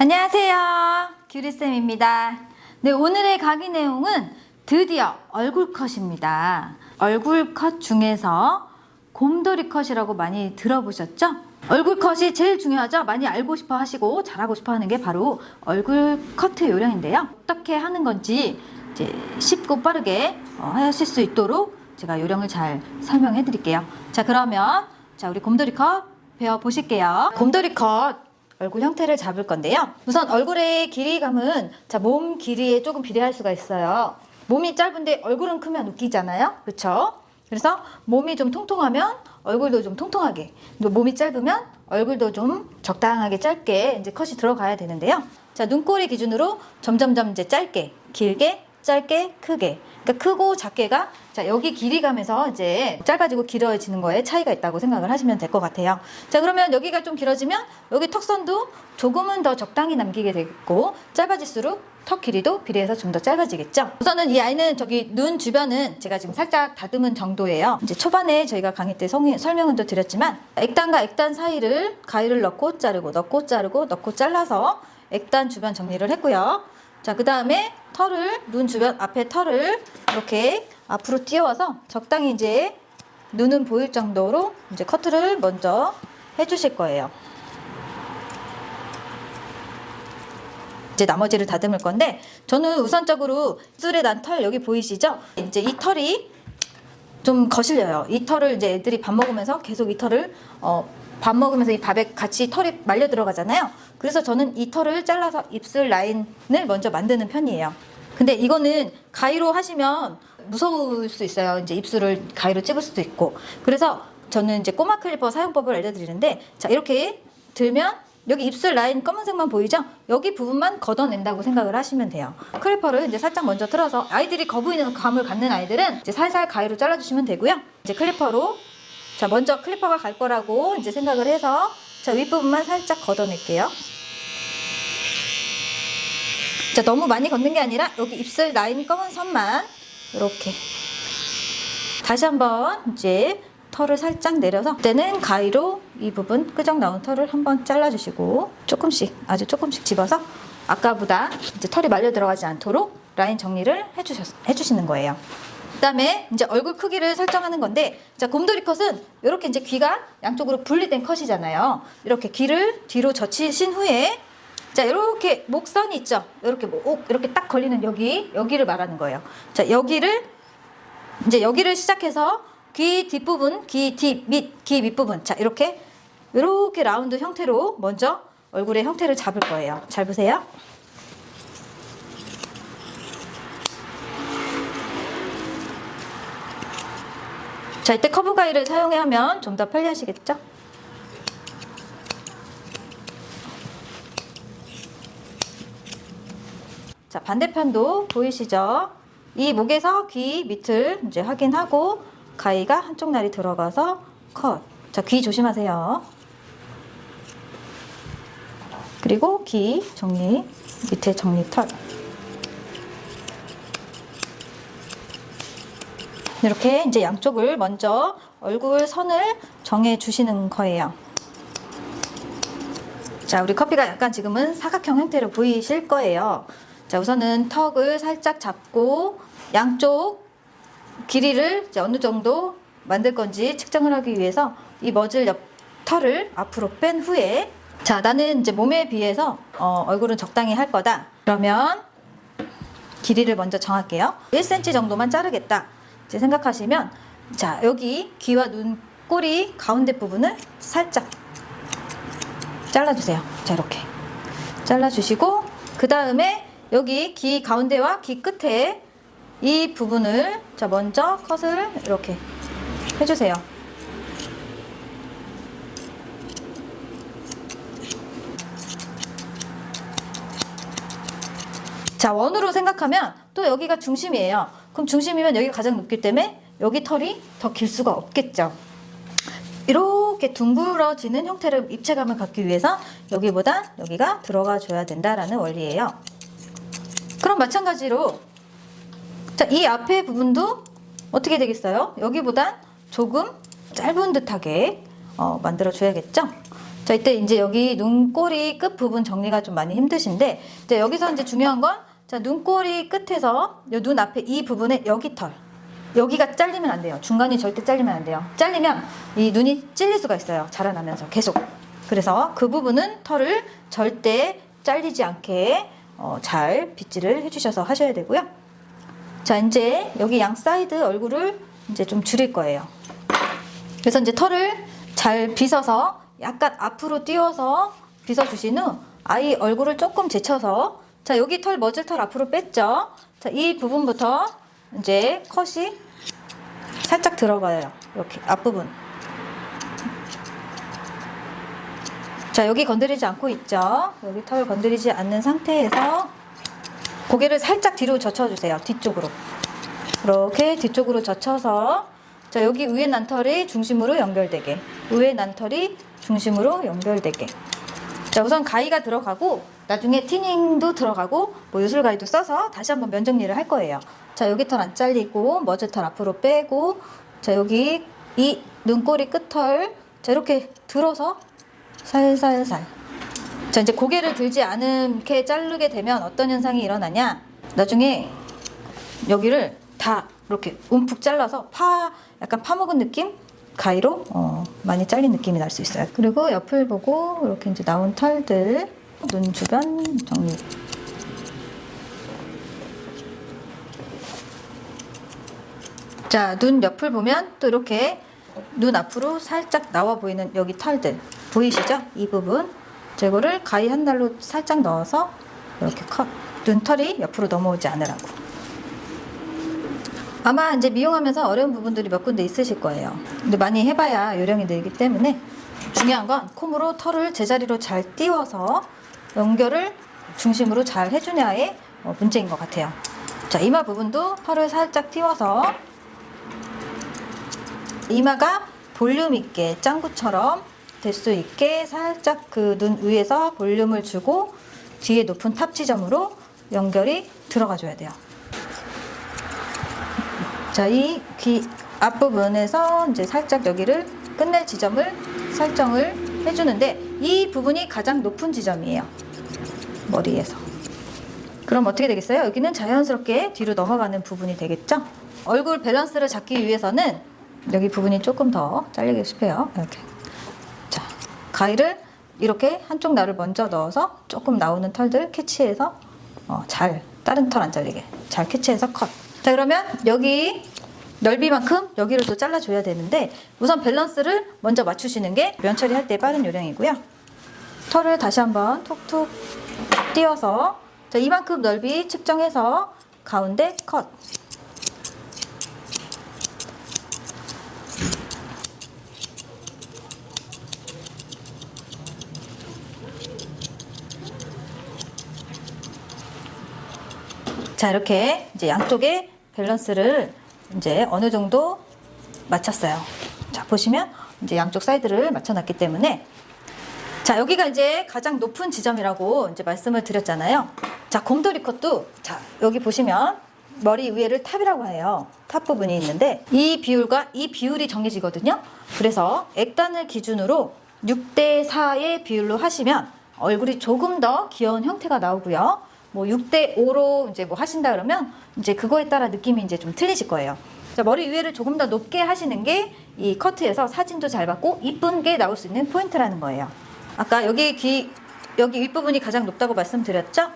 안녕하세요. 규리쌤입니다. 네, 오늘의 강의 내용은 드디어 얼굴 컷입니다. 얼굴 컷 중에서 곰돌이 컷이라고 많이 들어보셨죠? 얼굴 컷이 제일 중요하죠? 많이 알고 싶어 하시고 잘하고 싶어 하는 게 바로 얼굴 커트 요령인데요. 어떻게 하는 건지 이제 쉽고 빠르게 어, 하실 수 있도록 제가 요령을 잘 설명해 드릴게요. 자, 그러면 자, 우리 곰돌이 컷 배워 보실게요. 곰돌이 컷 얼굴 형태를 잡을 건데요. 우선 얼굴의 길이감은 자, 몸 길이에 조금 비례할 수가 있어요. 몸이 짧은데 얼굴은 크면 웃기잖아요. 그렇죠? 그래서 몸이 좀 통통하면 얼굴도 좀 통통하게, 또 몸이 짧으면 얼굴도 좀 적당하게 짧게 이제 컷이 들어가야 되는데요. 자, 눈꼬리 기준으로 점점점 이제 짧게, 길게, 짧게, 크게. 그러니까 크고 작게가 자, 여기 길이감에서 이제 짧아지고 길어지는 거에 차이가 있다고 생각을 하시면 될 것 같아요. 자, 그러면 여기가 좀 길어지면 여기 턱선도 조금은 더 적당히 남기게 되겠고 짧아질수록 턱 길이도 비례해서 좀 더 짧아지겠죠. 우선은 이 아이는 저기 눈 주변은 제가 지금 살짝 다듬은 정도예요. 이제 초반에 저희가 강의 때 성의, 설명은 또 드렸지만 액단과 액단 사이를 가위를 넣고 자르고 넣고 자르고 넣고 잘라서 액단 주변 정리를 했고요. 자, 그 다음에 털을, 눈 주변 앞에 털을 이렇게 앞으로 띄워서 적당히 이제 눈은 보일 정도로 이제 커트를 먼저 해주실 거예요. 이제 나머지를 다듬을 건데 저는 우선적으로 입술에 난 털 여기 보이시죠? 이제 이 털이 좀 거실려요. 이 털을 이제 애들이 밥 먹으면서 계속 이 털을 어, 밥 먹으면서 이 밥에 같이 털이 말려 들어가잖아요. 그래서 저는 이 털을 잘라서 입술 라인을 먼저 만드는 편이에요. 근데 이거는 가위로 하시면 무서울 수 있어요. 이제 입술을 가위로 찝을 수도 있고. 그래서 저는 이제 꼬마 클리퍼 사용법을 알려드리는데 자 이렇게 들면 여기 입술 라인 검은색만 보이죠? 여기 부분만 걷어낸다고 생각을 하시면 돼요. 클리퍼를 이제 살짝 먼저 틀어서 아이들이 거부이는 감을 갖는 아이들은 이제 살살 가위로 잘라주시면 되고요. 이제 클리퍼로 자 먼저 클리퍼가 갈 거라고 이제 생각을 해서 자 윗부분만 살짝 걷어낼게요. 자 너무 많이 걷는 게 아니라 여기 입술 라인 검은 선만 이렇게 다시 한번 이제 털을 살짝 내려서 그때는 가위로 이 부분 끄적 나온 털을 한번 잘라주시고 조금씩 아주 조금씩 집어서 아까보다 이제 털이 말려 들어가지 않도록 라인 정리를 해주셨, 해주시는 거예요. 그다음에 이제 얼굴 크기를 설정하는 건데 자 곰돌이 컷은 이렇게 이제 귀가 양쪽으로 분리된 컷이잖아요. 이렇게 귀를 뒤로 젖히신 후에 자 이렇게 목선이 있죠. 이렇게 목 이렇게 딱 걸리는 여기 여기를 말하는 거예요. 자 여기를 이제 여기를 시작해서 귀 뒷부분, 귀 뒷, 밑, 귀 밑부분. 자, 이렇게, 이렇게 라운드 형태로 먼저 얼굴의 형태를 잡을 거예요. 잘 보세요. 자, 이때 커브 가위를 사용하면 좀 더 편리하시겠죠? 자, 반대편도 보이시죠? 이 목에서 귀 밑을 이제 확인하고 가위가 한쪽 날이 들어가서 컷. 자, 귀 조심하세요. 그리고 귀 정리, 밑에 정리 털. 이렇게 이제 양쪽을 먼저 얼굴 선을 정해 주시는 거예요. 자, 우리 커피가 약간 지금은 사각형 형태로 보이실 거예요. 자, 우선은 턱을 살짝 잡고 양쪽 길이를 이제 어느 정도 만들 건지 측정을 하기 위해서 이 머즐 옆 털을 앞으로 뺀 후에 자, 나는 이제 몸에 비해서 어, 얼굴은 적당히 할 거다. 그러면 길이를 먼저 정할게요. 1cm 정도만 자르겠다. 이제 생각하시면 자, 여기 귀와 눈 꼬리 가운데 부분을 살짝 잘라주세요. 자, 이렇게. 잘라주시고, 그 다음에 여기 귀 가운데와 귀 끝에 이 부분을 자, 먼저 컷을 이렇게 해주세요. 자, 원으로 생각하면 또 여기가 중심이에요. 그럼 중심이면 여기가 가장 높기 때문에 여기 털이 더 길 수가 없겠죠. 이렇게 둥그러지는 형태를 입체감을 갖기 위해서 여기보다 여기가 들어가 줘야 된다라는 원리예요. 그럼 마찬가지로 자, 이 앞에 부분도 어떻게 되겠어요? 여기보다 조금 짧은 듯하게 어, 만들어 줘야겠죠? 자, 이때 이제 여기 눈꼬리 끝 부분 정리가 좀 많이 힘드신데, 이제 여기서 이제 중요한 건, 자, 눈꼬리 끝에서 요눈 앞에 이 부분에 여기 털. 여기가 잘리면 안 돼요. 중간이 절대 잘리면 안 돼요. 잘리면 이 눈이 찔릴 수가 있어요. 자라나면서 계속. 그래서 그 부분은 털을 절대 잘리지 않게 어, 잘 빗질을 해주셔서 하셔야 되고요. 자, 이제 여기 양 사이드 얼굴을 이제 좀 줄일 거예요. 그래서 이제 털을 잘 빗어서 약간 앞으로 띄워서 빗어주신 후 아이 얼굴을 조금 제쳐서 자 여기 털 머질 털 앞으로 뺐죠. 자 이 부분부터 이제 컷이 살짝 들어가요. 이렇게 앞부분. 자 여기 건드리지 않고 있죠. 여기 털 건드리지 않는 상태에서 고개를 살짝 뒤로 젖혀주세요. 뒤쪽으로. 이렇게 뒤쪽으로 젖혀서 자 여기 위에 난털이 중심으로 연결되게 위에 난털이 중심으로 연결되게 자 우선 가위가 들어가고 나중에 티닝도 들어가고 뭐 요술 가위도 써서 다시 한번 면 정리를 할 거예요. 자 여기 털 안 잘리고 머지털 앞으로 빼고 자 여기 이 눈꼬리 끝털 자 이렇게 들어서 살살살. 자 이제 고개를 들지 않게 자르게 되면 어떤 현상이 일어나냐? 나중에 여기를 다 이렇게 움푹 잘라서 파 약간 파먹은 느낌 가위로 어, 많이 잘린 느낌이 날 수 있어요. 그리고 옆을 보고 이렇게 이제 나온 털들 눈 주변 정리. 자, 눈 옆을 보면 또 이렇게 눈 앞으로 살짝 나와 보이는 여기 털들 보이시죠? 이 부분. 자, 이거를 가위 한 날로 살짝 넣어서 이렇게 컷. 눈털이 옆으로 넘어오지 않으라고. 아마 이제 미용하면서 어려운 부분들이 몇 군데 있으실 거예요. 근데 많이 해봐야 요령이 늘기 때문에 중요한 건 콤으로 털을 제자리로 잘 띄워서 연결을 중심으로 잘 해주냐의 어, 문제인 것 같아요. 자, 이마 부분도 털을 살짝 띄워서 이마가 볼륨 있게 짱구처럼 될 수 있게 살짝 그 눈 위에서 볼륨을 주고 뒤에 높은 탑 지점으로 연결이 들어가 줘야 돼요. 자, 이 귀 앞부분에서 이제 살짝 여기를 끝낼 지점을 설정을 해주는데 이 부분이 가장 높은 지점이에요. 머리에서. 그럼 어떻게 되겠어요? 여기는 자연스럽게 뒤로 넘어가는 부분이 되겠죠? 얼굴 밸런스를 잡기 위해서는 여기 부분이 조금 더 잘리고 싶어요. 이렇게. 자, 가위를 이렇게 한쪽 날을 먼저 넣어서 조금 나오는 털들 캐치해서 어, 잘 다른 털 안 잘리게 잘 캐치해서 컷. 자 그러면 여기 넓이만큼 여기를 또 잘라줘야 되는데 우선 밸런스를 먼저 맞추시는 게 면 처리 할 때 빠른 요령이고요. 털을 다시 한번 톡톡 띄워서 자 이만큼 넓이 측정해서 가운데 컷. 자 이렇게 이제 양쪽의 밸런스를 이제 어느 정도 맞췄어요. 자 보시면 이제 양쪽 사이드를 맞춰놨기 때문에 자 여기가 이제 가장 높은 지점이라고 이제 말씀을 드렸잖아요. 자 곰돌이 컷도 자 여기 보시면 머리 위에를 탑이라고 해요. 탑 부분이 있는데 이 비율과 이 비율이 정해지거든요. 그래서 액단을 기준으로 6대 4의 비율로 하시면 얼굴이 조금 더 귀여운 형태가 나오고요. 뭐 6대 5로 이제 뭐 하신다 그러면 이제 그거에 따라 느낌이 이제 좀 틀리실 거예요. 자, 머리 위에를 조금 더 높게 하시는 게 이 커트에서 사진도 잘 받고 이쁜 게 나올 수 있는 포인트라는 거예요. 아까 여기 귀 여기 윗부분이 가장 높다고 말씀드렸죠?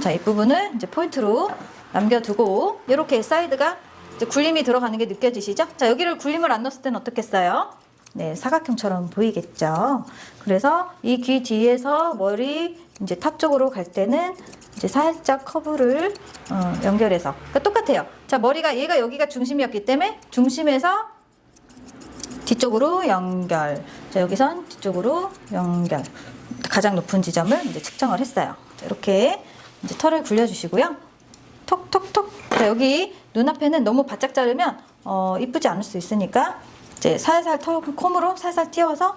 자, 이 부분을 이제 포인트로 남겨두고 이렇게 사이드가 굴림이 들어가는 게 느껴지시죠? 자, 여기를 굴림을 안 넣었을 때는 어떻겠어요? 네, 사각형처럼 보이겠죠? 그래서 이 귀 뒤에서 머리 이제 탑 쪽으로 갈 때는 이제 살짝 커브를 어, 연결해서 그러니까 똑같아요. 자, 머리가 얘가 여기가 중심이었기 때문에 중심에서 뒤쪽으로 연결. 자, 여기선 뒤쪽으로 연결. 가장 높은 지점을 이제 측정을 했어요. 자, 이렇게 이제 털을 굴려주시고요. 톡톡톡. 자, 여기 눈앞에는 너무 바짝 자르면 어, 이쁘지 않을 수 있으니까 이제 살살 털 콤으로 살살 띄워서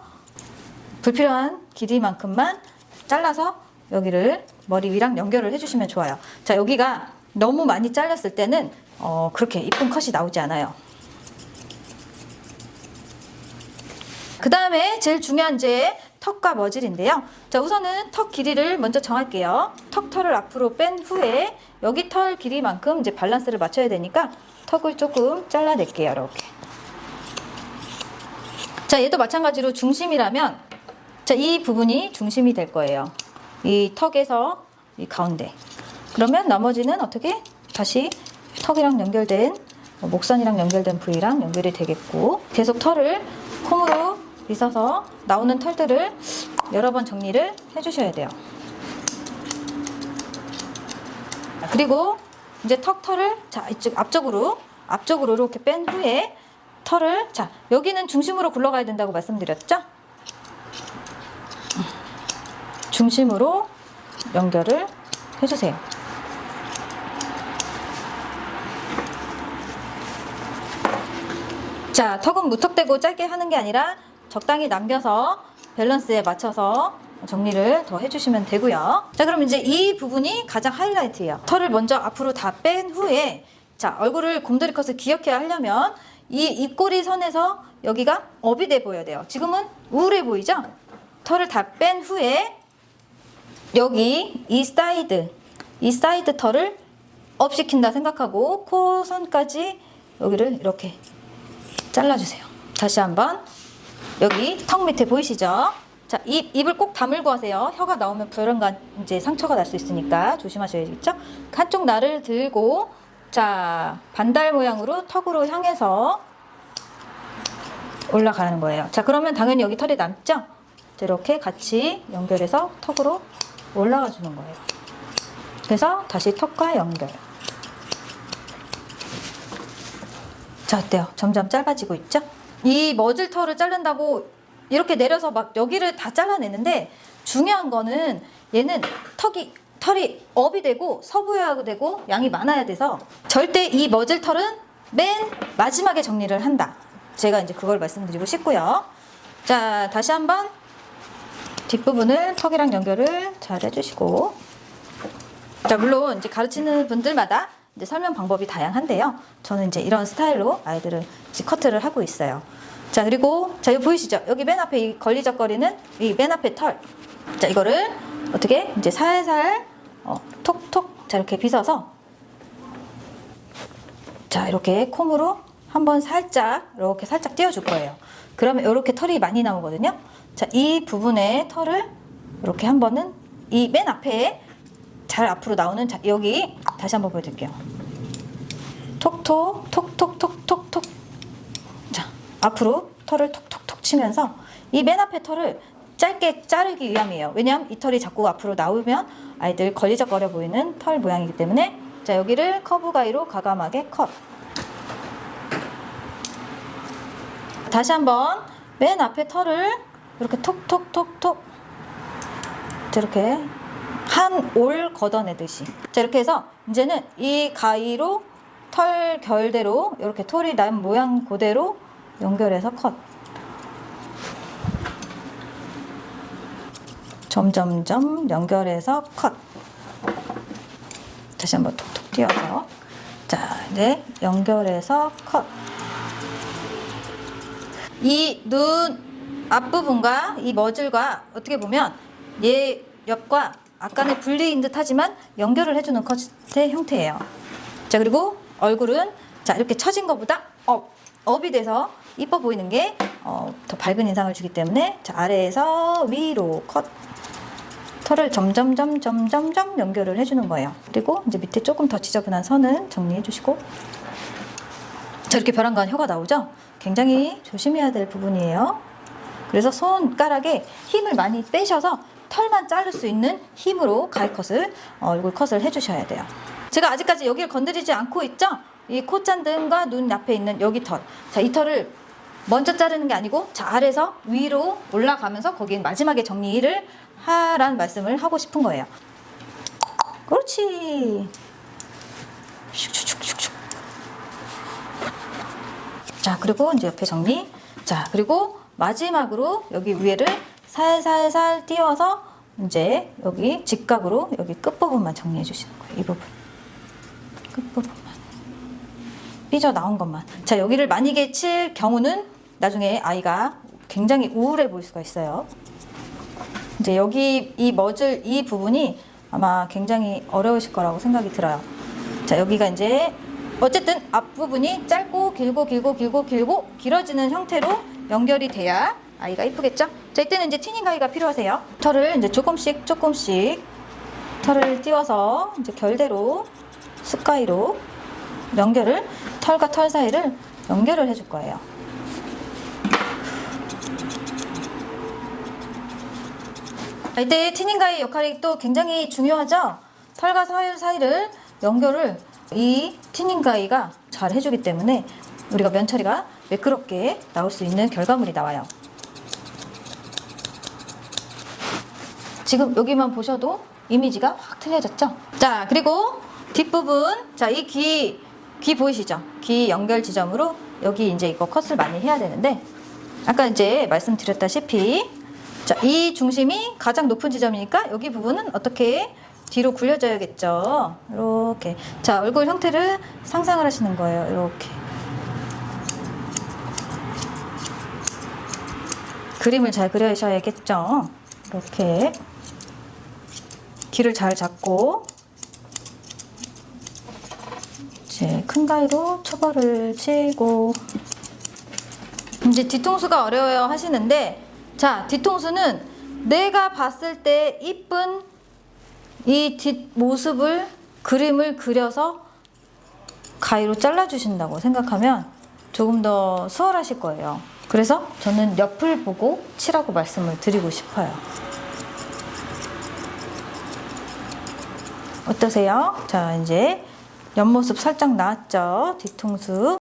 불필요한 길이만큼만 잘라서 여기를 머리 위랑 연결을 해주시면 좋아요. 자, 여기가 너무 많이 잘렸을 때는 어, 그렇게 이쁜 컷이 나오지 않아요. 그 다음에 제일 중요한 이제 턱과 머질인데요. 자, 우선은 턱 길이를 먼저 정할게요. 턱 털을 앞으로 뺀 후에 여기 털 길이만큼 이제 밸런스를 맞춰야 되니까 턱을 조금 잘라낼게요. 이렇게. 자, 얘도 마찬가지로 중심이라면 자, 이 부분이 중심이 될 거예요. 이 턱에서 이 가운데. 그러면 나머지는 어떻게 다시 턱이랑 연결된 어, 목선이랑 연결된 부위랑 연결이 되겠고 계속 털을 콩으로 빗어서 나오는 털들을 여러 번 정리를 해주셔야 돼요. 그리고 이제 턱 털을 자 이쪽 앞쪽으로 앞쪽으로 이렇게 뺀 후에 털을 자 여기는 중심으로 굴러가야 된다고 말씀드렸죠? 중심으로 연결을 해주세요. 자, 턱은 무턱대고 짧게 하는 게 아니라 적당히 남겨서 밸런스에 맞춰서 정리를 더 해주시면 되고요. 자, 그럼 이제 이 부분이 가장 하이라이트예요. 털을 먼저 앞으로 다 뺀 후에 자, 얼굴을 곰돌이 컷을 귀엽게 하려면 이 입꼬리 선에서 여기가 업이 돼 보여야 돼요. 지금은 우울해 보이죠? 털을 다 뺀 후에 여기 이 사이드 이 사이드 털을 업 시킨다 생각하고 코 선까지 여기를 이렇게 잘라주세요. 다시 한번 여기 턱 밑에 보이시죠? 자, 입, 입을 꼭 다물고 하세요. 혀가 나오면 불안간 이제 상처가 날 수 있으니까 조심하셔야겠죠? 한쪽 날을 들고 자 반달 모양으로 턱으로 향해서 올라가는 거예요. 자, 그러면 당연히 여기 털이 남죠? 자, 이렇게 같이 연결해서 턱으로 올라가 주는 거예요. 그래서 다시 턱과 연결. 자, 어때요? 점점 짧아지고 있죠? 이 머질 털을 자른다고 이렇게 내려서 막 여기를 다 잘라내는데 중요한 거는 얘는 턱이 털이 업이 되고 서부여야 되고 양이 많아야 돼서 절대 이 머질 털은 맨 마지막에 정리를 한다. 제가 이제 그걸 말씀드리고 싶고요. 자, 다시 한번 뒷부분을 턱이랑 연결을 잘 해주시고 자, 물론 이제 가르치는 분들마다 이제 설명 방법이 다양한데요. 저는 이제 이런 스타일로 아이들을 커트를 하고 있어요. 자, 그리고 자, 여기 보이시죠? 여기 맨 앞에 이 걸리적거리는 이 맨 앞에 털. 자, 이거를 어떻게 이제 살살 어, 톡톡 자 이렇게 빗어서 자, 이렇게 콩으로 한번 살짝 이렇게 살짝 띄워줄 거예요. 그러면 이렇게 털이 많이 나오거든요. 자, 이 부분의 털을 이렇게 한 번은 이 맨 앞에 잘 앞으로 나오는 자, 여기 다시 한번 보여드릴게요. 톡톡 톡톡 톡톡 톡 자 앞으로 털을 톡톡톡 치면서 이 맨 앞에 털을 짧게 자르기 위함이에요. 왜냐하면 이 털이 자꾸 앞으로 나오면 아이들 걸리적거려 보이는 털 모양이기 때문에 자 여기를 커브 가위로 과감하게 컷. 다시 한번 맨 앞에 털을 이렇게 톡톡톡톡. 이렇게 한 올 걷어내듯이. 자 이렇게 해서 이제는 이 가위로 털 결대로 이렇게 털이 난 모양 그대로 연결해서 컷. 점점점 연결해서 컷. 다시 한번 톡톡 띄어서. 자 이제 연결해서 컷 이 눈 앞부분과 이 머질과 어떻게 보면 얘 옆과 아까는 분리인 듯 하지만 연결을 해주는 컷의 형태예요. 자, 그리고 얼굴은 자, 이렇게 처진 것보다 업, 업이 돼서 이뻐 보이는 게 어, 더 밝은 인상을 주기 때문에 자, 아래에서 위로 컷. 털을 점점 점 점 점점 연결을 해주는 거예요. 그리고 이제 밑에 조금 더 지저분한 선은 정리해 주시고 자, 이렇게 벼랑간 혀가 나오죠? 굉장히 조심해야 될 부분이에요. 그래서 손가락에 힘을 많이 빼셔서 털만 자를 수 있는 힘으로 가위 컷을 어, 얼굴 컷을 해주셔야 돼요. 제가 아직까지 여기를 건드리지 않고 있죠? 이 콧잔등과 눈 앞에 있는 여기 털. 자, 이 털을 먼저 자르는 게 아니고 자 아래서 위로 올라가면서 거기에 마지막에 정리를 하라는 말씀을 하고 싶은 거예요. 그렇지. 슉슉슉슉슉. 자, 그리고 이제 옆에 정리. 자, 그리고 마지막으로 여기 위에를 살살살 띄워서 이제 여기 직각으로 여기 끝부분만 정리해 주시는 거예요. 이 부분. 끝부분만. 삐져 나온 것만. 자, 여기를 만약에 칠 경우는 나중에 아이가 굉장히 우울해 보일 수가 있어요. 이제 여기 이 머즐 이 부분이 아마 굉장히 어려우실 거라고 생각이 들어요. 자, 여기가 이제 어쨌든 앞부분이 짧고 길고 길고 길고 길고 길어지는 형태로 연결이 돼야 아이가 이쁘겠죠? 자, 이때는 이제 티닝 가위가 필요하세요. 털을 이제 조금씩 조금씩 털을 띄워서 이제 결대로 습가위로 연결을 털과 털 사이를 연결을 해줄 거예요. 자, 이때 티닝 가위 역할이 또 굉장히 중요하죠. 털과 털 사이를 연결을 이 티닝 가위가 잘 해주기 때문에 우리가 면 처리가 매끄럽게 나올 수 있는 결과물이 나와요. 지금 여기만 보셔도 이미지가 확 틀려졌죠? 자, 그리고 뒷부분. 자, 이 귀, 귀 보이시죠? 귀 연결 지점으로 여기 이제 이거 컷을 많이 해야 되는데, 아까 이제 말씀드렸다시피, 자, 이 중심이 가장 높은 지점이니까 여기 부분은 어떻게 뒤로 굴려져야겠죠? 이렇게. 자, 얼굴 형태를 상상을 하시는 거예요. 이렇게. 그림을 잘 그려셔야겠죠? 이렇게. 길을 잘 잡고 이제 큰 가위로 초벌을 치고 이제 뒤통수가 어려워요 하시는데 자 뒤통수는 내가 봤을 때 이쁜 이 뒷모습을 그림을 그려서 가위로 잘라주신다고 생각하면 조금 더 수월하실 거예요 그래서 저는 옆을 보고 치라고 말씀을 드리고 싶어요 어떠세요? 자, 이제 옆모습 살짝 나왔죠? 뒤통수.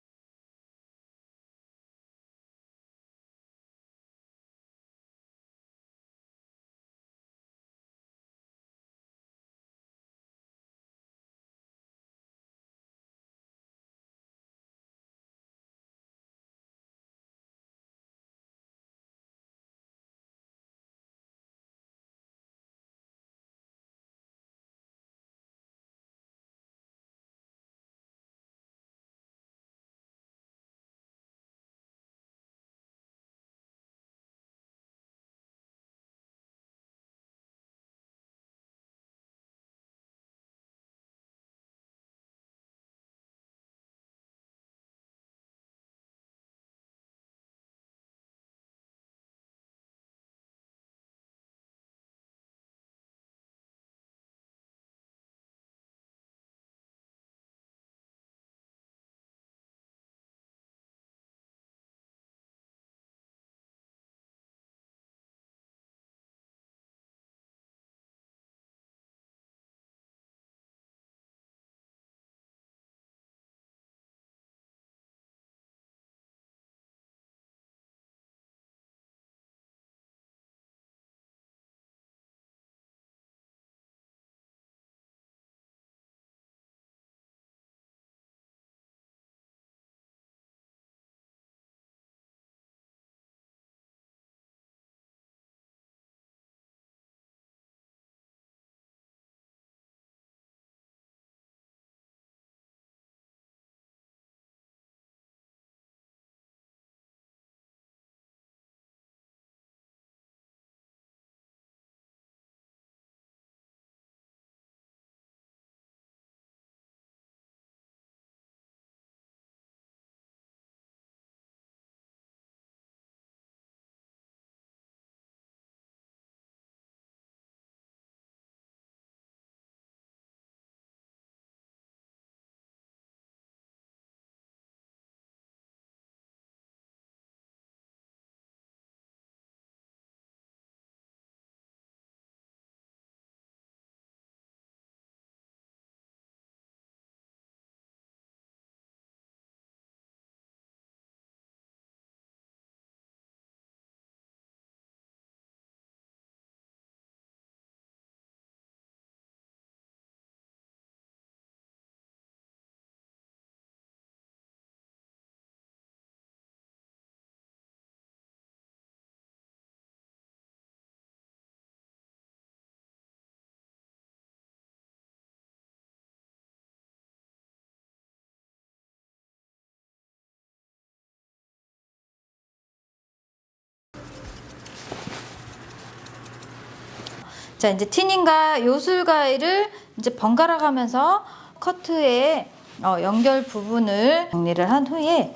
자, 이제 티닝과 요술 가위를 이제 번갈아 가면서 커트의 어, 연결 부분을 정리를 한 후에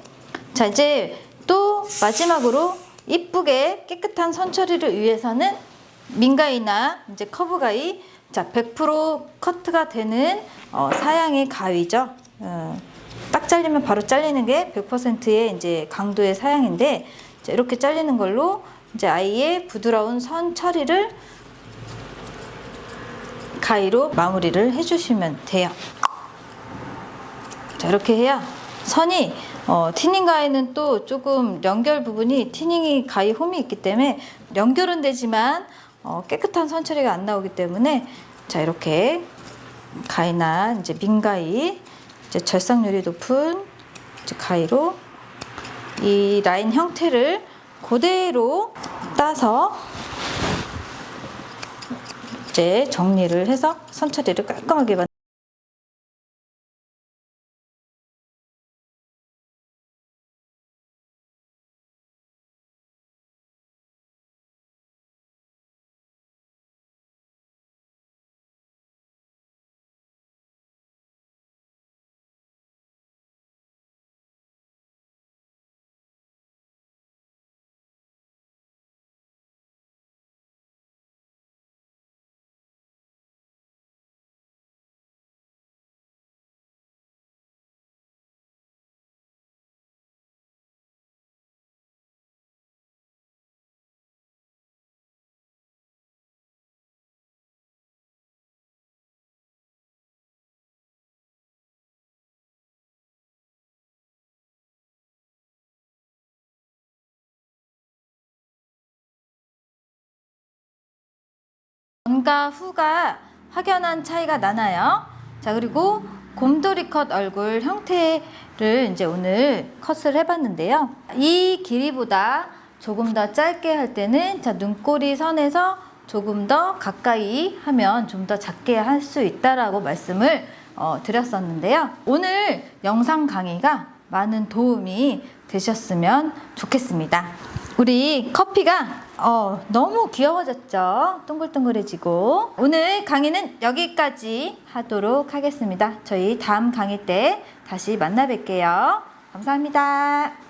자, 이제 또 마지막으로 이쁘게 깨끗한 선 처리를 위해서는 민가위나 이제 커브 가위 자, 100% 커트가 되는 어, 사양의 가위죠. 어, 딱 잘리면 바로 잘리는 게 100%의 이제 강도의 사양인데 자, 이렇게 잘리는 걸로 이제 아이의 부드러운 선 처리를 가위로 마무리를 해주시면 돼요. 자 이렇게 해야 선이 어, 티닝 가위는 또 조금 연결 부분이 티닝이 가위 홈이 있기 때문에 연결은 되지만 어, 깨끗한 선 처리가 안 나오기 때문에 자 이렇게 가위나 이제 민가위 이제 절삭률이 높은 이제 가위로 이 라인 형태를 그대로 따서 이제 정리를 해서 선 처리를 깔끔하게 만. 전과 후가 확연한 차이가 나나요? 자 그리고 곰돌이 컷 얼굴 형태를 이제 오늘 컷을 해봤는데요. 이 길이보다 조금 더 짧게 할 때는 자 눈꼬리 선에서 조금 더 가까이 하면 좀 더 작게 할 수 있다라고 말씀을 어, 드렸었는데요. 오늘 영상 강의가 많은 도움이 되셨으면 좋겠습니다. 우리 커피가 어, 너무 귀여워졌죠? 동글동글해지고. 오늘 강의는 여기까지 하도록 하겠습니다. 저희 다음 강의 때 다시 만나 뵐게요. 감사합니다.